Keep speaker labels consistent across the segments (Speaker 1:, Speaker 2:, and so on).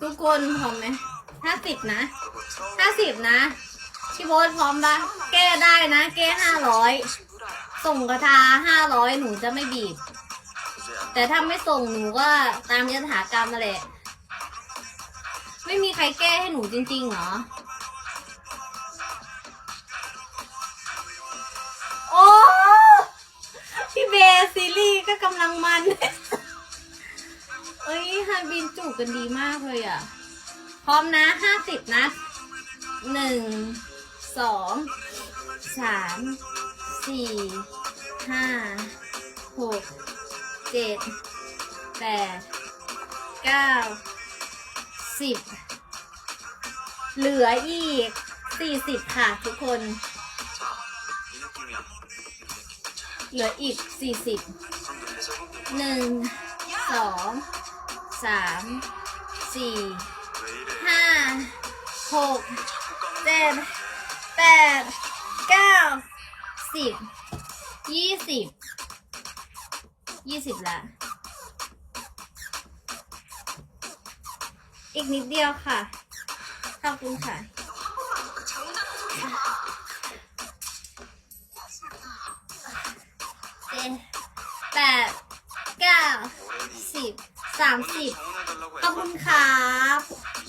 Speaker 1: ทุกคนพร้อมไหมห้าสิบนะห้าสิบนะพี่โบ๊ทพร้อมปะแก้ได้นะ แก้ห้าร้อยส่งกระทาห้าร้อยหนูจะไม่บีบ แต่ถ้าไม่ส่งหนูก็ตามยถากรรมมาแหละไม่มีใครแก้ให้หนูจริงๆเหรอ โอ้พี่เบซีรีส์ก็กำลังมันเากบินจูบกันดีมากเลยอะ พร้อมนะห้าสิบนะหนึ่งสองสามสี่ห้าหกเจ็ดแปดเก้าสิบเหลืออีกสี่สิบค่ะทุกคน เหลืออีกสี่สิบหนึ่งสอง สามสี่ห้าหก
Speaker 2: เจ็ด
Speaker 1: แปดเก้าสิบยี่สิบยี่สิบละ อีกนิดเดียวค่ะ ขอบคุณค่ะ เจ็ดแปดเก้าสิบ สามสิบขอบคุณครับ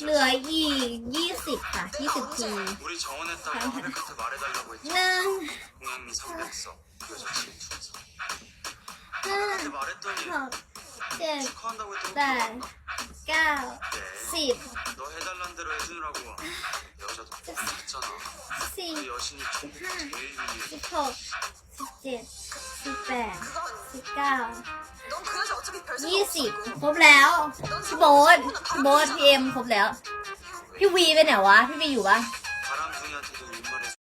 Speaker 1: เหลืออีกยี่สิบค่ะยี่สิบทีหนึ่งห้าหกเจ็ดแปดเก้าสิบสี่
Speaker 2: ห้า
Speaker 1: สิบหกสิบเจ็ดสิบแปดสิบเก้า ยี่สิบครบแล้วพี่โบ๊ทพี่โบ๊ทพี่เอ็มครบแล้ว พี่วีไปไหนวะ พี่วีอยู่ปะ